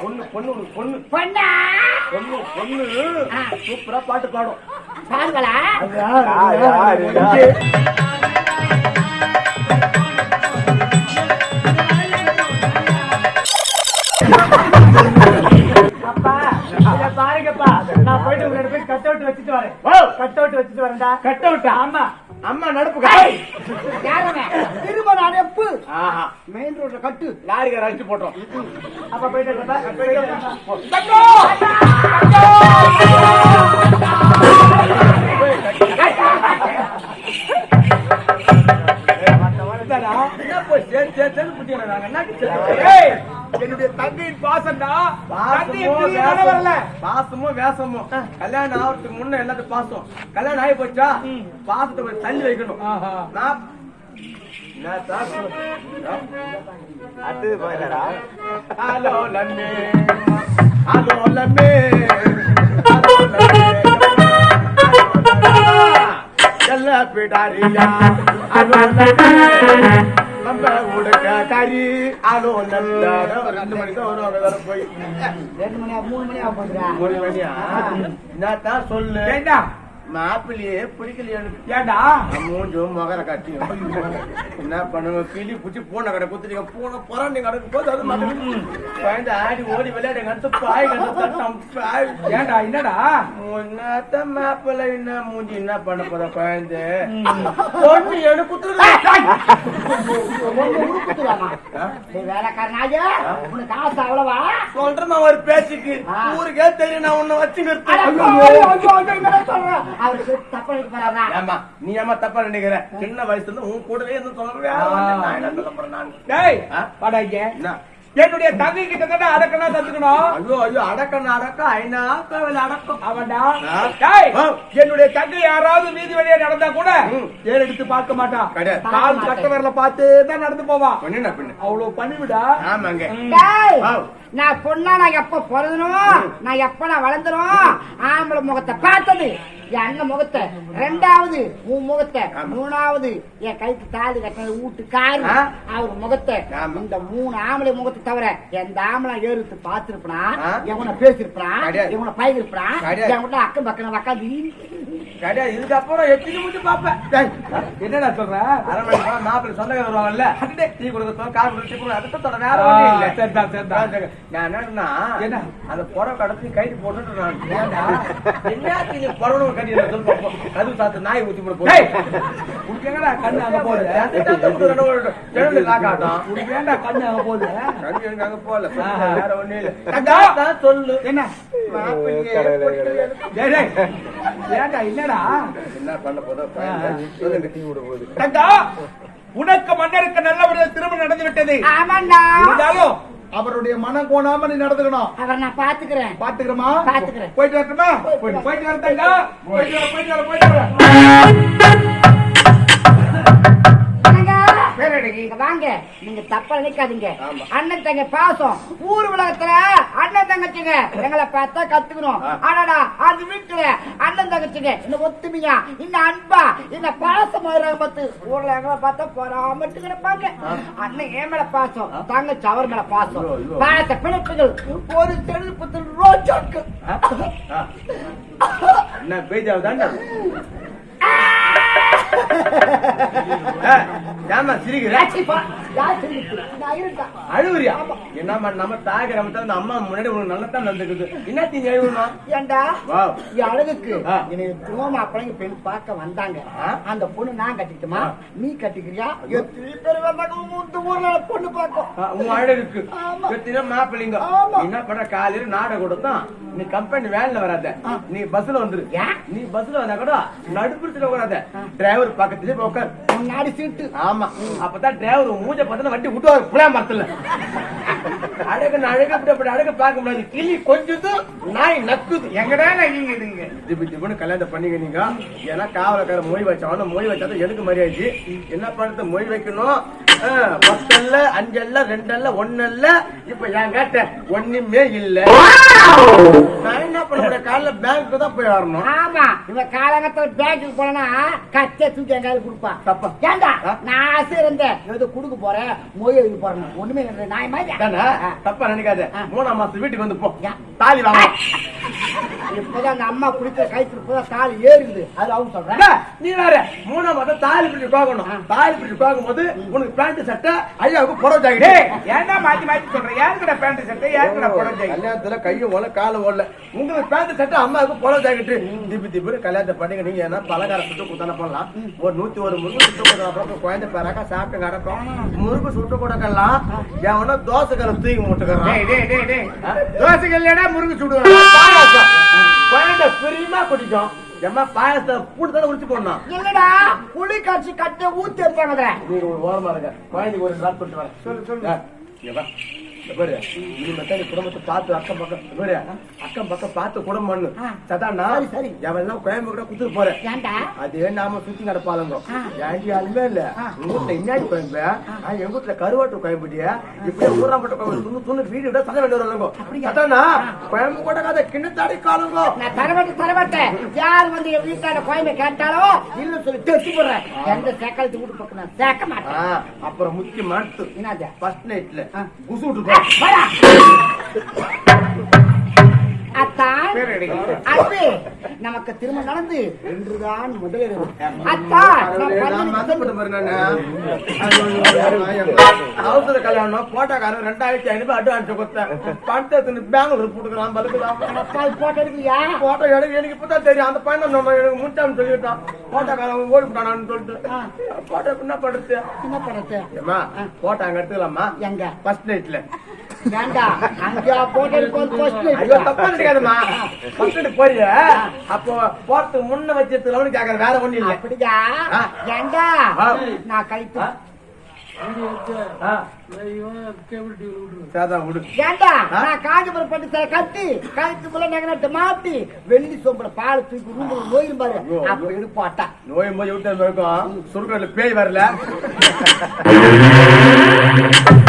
பொண்ணு பொண்ணு உனக்கு பொண்ணு? பொண்ணா பொண்ணு. பொண்ணு சூப்பரா பாட்டு பாடும். பாருங்களா பாருங்கப்பா. நான் போயிட்டு கட் அவுட் வச்சுட்டு வரேன். ஓ, கட் அவுட் வச்சுட்டு வரேன்டா. கட்? ஆமா. அம்மா நடுப்பு திரும்ப ஆஹா. மெயின் ரோட்ல கட்டு. லாரிக்கார அடிச்சு போட்டோம். அப்ப போயிட்டு. என்ன போய் சேர் சேர் சேர் புட்டியல நாங்க என்ன வேஷம்டா. வரல பாசமும் வேஷமும் கல்யாணம் ஆகிறதுக்கு முன்ன எல்லாத்தையும் பாசம்? கல்யாணம் ஆகி போச்சா பாசத்தை தள்ளி வைக்கணும். நான் அது வரடா ஹலோ லம்மே. ஹலோ லம்மே. நம்ம உடுக்க கறி நல்ல ரெண்டு மணிக்கு வரும் அவங்க போய். ரெண்டு மணி ஆகும், மூணு மணி ஆக போகுதுடா. மூணு மணியா? என்னத்தான் சொல்லு. மாப்பிள்ளையே பிடிக்கலையே ஏண்டா? மூஞ்சும் மகர காட்டி என்ன பண்ணுங்க கிளி புடிச்சு பூனை கடை குத்துட்டீங்க பூனை புறாண்டி கடக்கு போது அது குழந்தை ஆடி ஓடி பாய் பாய். ஏண்டா என்னடா? என்னத்த மாப்பிள்ளை என்ன மூஞ்சி என்ன பண்ண போற குழந்தை பொண்ணு அவ்வளவா? சொல்றமா ஒரு பேச்சுக்கு. ஊருக்கே தெரியும் நான் உன்னை வச்சுக்கிறது ஐயோ, அவருக்கு தப்பா நீ ஏமா தப்பா நினைக்கிற? சின்ன வயசுல இருந்து உன் கூடவே இருந்து சொல்ல நான் என்ன சொல்ல போறேன் நான் டேய் ஆ? வாடா இங்க என்ன? என்னுடைய தங்கை கிட்ட தானே அடக்கனா தந்துக்கணும் ஐயோ ஐயோ அடக்கம் அடக்கம். ஐநா கோவில் அடக்கம். அவன்டா. என்னுடைய தங்கை யாராவது வீதி வழியா நடந்தா கூட. ஏறு எடுத்து பார்க்க மாட்டான். கால் கட்ட விரல பார்த்து தான் நடந்து போவான் அவ்வளவு பண்ணிவிடா ஆமாங்க. நான் பொண்ணா நான் எப்ப பிறந்தனும் நான் எப்ப நான் வளர்ந்துரும் ஆம்பளை முகத்தை பார்த்தது. என் அண்ணன் முகத்தை ரெண்டாவது உன் முகத்தை. மூணாவது என் கைக்கு தாலி கட்டினது வீட்டுக்காரு ஆ. அவர் முகத்தை. இந்த மூணு ஆம்பளை முகத்தை தவிர எந்த ஆம்பளை ஏறுத்து பார்த்திருப்பான். எவனை பேசிருப்பான். எவனை பயிர்ப்பான் கிடையாது. எவன அக்கம் பக்கம் உக்காந்து கிடையாது இதுக்கப்புறம் எத்தனை முடிச்சு பாப்பேன் டேய், என்னடா சொல்ற? அரை மணி நேரம் மாப்பிள்ளை சொந்தக்கார வருவாங்கல்ல டீ கொடுக்க கார் கொடுத்து அதுக்கு தொட வேற சரிதான், சரிதான். நான் என்னன்னா என்ன? அந்த புடவை கடத்தி கைது போட்டுட்டு நான் என்ன புடவை கட்டி சொல்லு கதவு சாத்து நாய் ஊத்தி போட போறேன். உனக்கு என்னடா கண்ணு அங்க போகுது? ஜனல் லாக்காட்டம் உனக்கு ஏன்டா கண்ணு அங்க போகுது? கண்ணு எனக்கு அங்க போகல. வேற ஒண்ணும் இல்ல. சொல்லு. என்ன? ஏன்டா என்னடா என்ன பண்ண போதோ சொல்லுங்க டீ விட போகுது. தங்கா உனக்கு மன்னருக்கு நல்லபடியாக திருமணம் நடந்து விட்டது. இருந்தாலும் அவருடைய மனம் கோணாம நீ நடந்துக்கணும். அவரை நான் பாத்துக்கிறேன். பாத்துக்கிறோமா பாத்துக்கிறேன். போயிட்டு வரட்டுமா? போயிட்டு வர தங்கா போயிட்டு வர போயிட்டு வர போயிட்டு வர. இங்க வாங்க. நீங்க தப்பா நினைக்காதீங்க. அண்ணன் தங்க பாசம். ஊர் உலகத்துல அண்ணன் தங்கச்சிங்க. எங்களை பார்த்தா கத்துக்கணும். ஆனாடா அந்த வீட்டுல அண்ணன் தங்கச்சிங்க. இந்த ஒத்துமையா? இந்த அன்பா? இந்த பாசம் பத்து ஊர்ல எங்களை பார்த்தா பொறாமட்டு கிடப்பாங்க. அண்ணன் என் மேல பாசம். தங்கச்சி அவர் மேல பாசம். பாச பிணைப்புகள் ஒரு தெருப்பத்தில் ரோஜாக்கு. என்ன பேஜாவு தாண்டா ஏமா சிரிக்கிற? அழுவுறியா என்னம்மா நம்ம நம்ம தான் அம்மா முன்னாடி உனக்கு நல்லா தான் நடந்துக்குது. என்ன தீங்க அழுவணும் ஏண்டா? அழகுக்கு. என்னை திரும்ப அப்பளைங்க பெண் பார்க்க வந்தாங்க. அந்த பொண்ணு நான் கட்டிக்கிட்டுமா. நீ கட்டிக்கிறியா? எத்தனை பேர் வந்தாங்க இந்த ஊர்ல பொண்ணு பார்க்கும். உன் அழகுக்கு. எத்தனை மாப்பிள்ளைங்க. என்ன பண்ண காலையில நாடகம் கொடுத்தான் நீ கம்பெனி வேன்ல வராத. நீ பஸ்ல வந்துரு? நீ பஸ்ல வந்தா கூட நடுப்புறத்துல உட்காராத. டிரைவர் பக்கத்துலயே போய் உட்கார். கண்ணாடி சீட்டு ஆமா. அப்பதான் டிரைவர் மூஞ்ச பார்த்தா வண்டி விட்டுவாரு. புலா மரத்துல. அழகு அழகு அப்படி அப்படி அழகு பார்க்க முடியாது. கிளி கொஞ்சது நாய் நக்குது. எங்கடா நீங்க நீங்க திபி திபுன்னு கல்யாணம் பண்ணிக்க நீங்க. ஏன்னா காவலக்கார மொழி வச்சாலும் மொழி வச்சாதான் எனக்கு மரியாதை? என்ன பண்றது மொழி வைக்கணும்? பத்தல்ல அஞ்சல்ல ரெண்டல்ல ஒன்னல்ல. இப்ப என் கேட்ட ஒண்ணுமே இல்ல. நான் என்ன பண்ண முடியும்? காலைல பேங்க்கு தான் போய் வரணும் ஆமா இவன் காலகட்டத்துல பேங்க்குக்கு போனா கச்சை தூக்கி எங்காவது கொடுப்பான். தப்பா. ஏண்டா? நான் ஆசை இருந்தேன். ஏதோ கொடுக்க போறேன். மொய் எழுதி போறேன் ஒண்ணுமே இல்லை. நாய் மாதிரி? தப்பா நினைக்காத. மூணாம் மாசம் வீட்டுக்கு வந்து போ? தாலி வாங்க. இப்பதான் அந்த அம்மா குடிக்கிற கைத்துல இப்பதான் தாலி ஏறுது. அது அவங்க சொல்றேன் அண்ணா, நீ வேற மூணாம் மாதம் தாலி கோகணும் தாலி பிடிச்சு கோகும் போது உனக்கு பேண்ட் சட்டை ஐயாவுக்கு புடவை ஜாக்கெட் மாத்தி மாத்தி சொல்ற? யாருக்கட பேண்ட் சட்டை? யாருக்கட புடவை கல்யாணத்துல கையும் ஓல காலும் ஓடல. உங்களுக்கு பேண்ட் சட்டை அம்மாவுக்கு புடவை ஜாக்கெட் திப்பி திப்பு கல்யாணத்தை பண்ணுங்க நீங்க என்ன பலகாரம் சுட்டு குத்தான பண்ணலாம் ஒரு நூத்தி ஒரு முருகு சுட்டு கொடுத்தா குழந்தை பிறக்கா சாப்பிட்டு கிடக்கும் முருகு சுட்டு கொடுக்கலாம் எவனோ தோசை கரை தூக்கி முட்டுக்கிறான். தோசைக்கு இல்லடா முருகு பாயாசம். குழந்தை பிரியமா குடிக்கும். எம்மா பாயாசத்தை கூட்டு தானே உடிச்சு போடணும். இல்லடா புளி காய்ச்சி கட்டை ஊத்தி எடுத்தாங்க நீங்க ஒரு ஓரமா இருங்க. குழந்தைக்கு ஒரு டிராப் பண்ணிட்டு வரேன். சொல்லு சொல்லு. பாரு குடும்பத்தை பார்த்து அக்கம் பக்கம் பாரு அக்கம் பக்கம் பார்த்து குடும்பம் பண்ணு. சதாண்ணா சரி. எவெல்லாம் கோயம்பு கூட குத்துட்டு போறேன். ஏன்டா? அதே நாம சுத்தி நடப்பாளுங்க. ஏன்டி யாருமே இல்ல. உங்க வீட்டுல இன்னாடி கோயம்பு? எங்க வீட்டுல கருவாட்டு கோயம்புடிய இப்படியே ஊராம்பட்ட கோயம்பு வீடு விட சதை வேண்டி வருவாங்க கோயம்பு கூட கதை கிண்ணத்தாடி காலுங்க நான் யார் வந்து என் வீட்டான கேட்டாலோ இல்ல சொல்லி தெச்சு போடுறேன். எந்த சேக்கலத்து வீட்டு பக்கம் நான் சேர்க்க மாட்டேன். ஆ, அப்புறம் முக்கிய மாட்டு என்னது? ஃபர்ஸ்ட் நைட்ல. குசு விட்டு Shut up! அத்தான். அன்பே. நமக்கு திருமணம் நடந்து இன்றுதான் முதலிரவு அவசர கல்யாணம் போட்டாக்காரன் ரெண்டாயிரத்தி ஐநூறு அட்வான்ஸ் கொடுத்தேன். பணத்தை பெங்களூர் பலுக்குதான் அப்பால் போட்டோ எடுக்கலையா? போட்டோ எனக்கு எனக்கு இப்பதான் தெரியும். அந்த பையன் நம்ம எனக்கு முட்டான்னு சொல்லிட்டான். போட்டோக்காரன் ஓடி விட்டானான்னு சொல்லிட்டு. போட்டோ என்ன பண்றது? என்ன பண்ணது ஏமா போட்டோ அங்க எடுத்துக்கலாமா? எங்க? ஃபர்ஸ்ட் நைட்ல வேண்டாம். அங்க போட்டோ எடுக்கும் ஐயோ ஃபர்ஸ்ட் நைட் போறிய அப்போ போறதுக்கு முன்ன வச்சிருக்கலாம்னு கேக்குற வேற ஒண்ணு இல்ல. அப்படியா. ஏண்டா. நான் கழித்து மாட்டி வெள்ளி சொம்புல பால் தூக்கி ரூம்ல நோயும் பாரு. அப்ப எடுப்பாட்டா நோய் போய் விட்டு சுருக்கல பேய் வரல.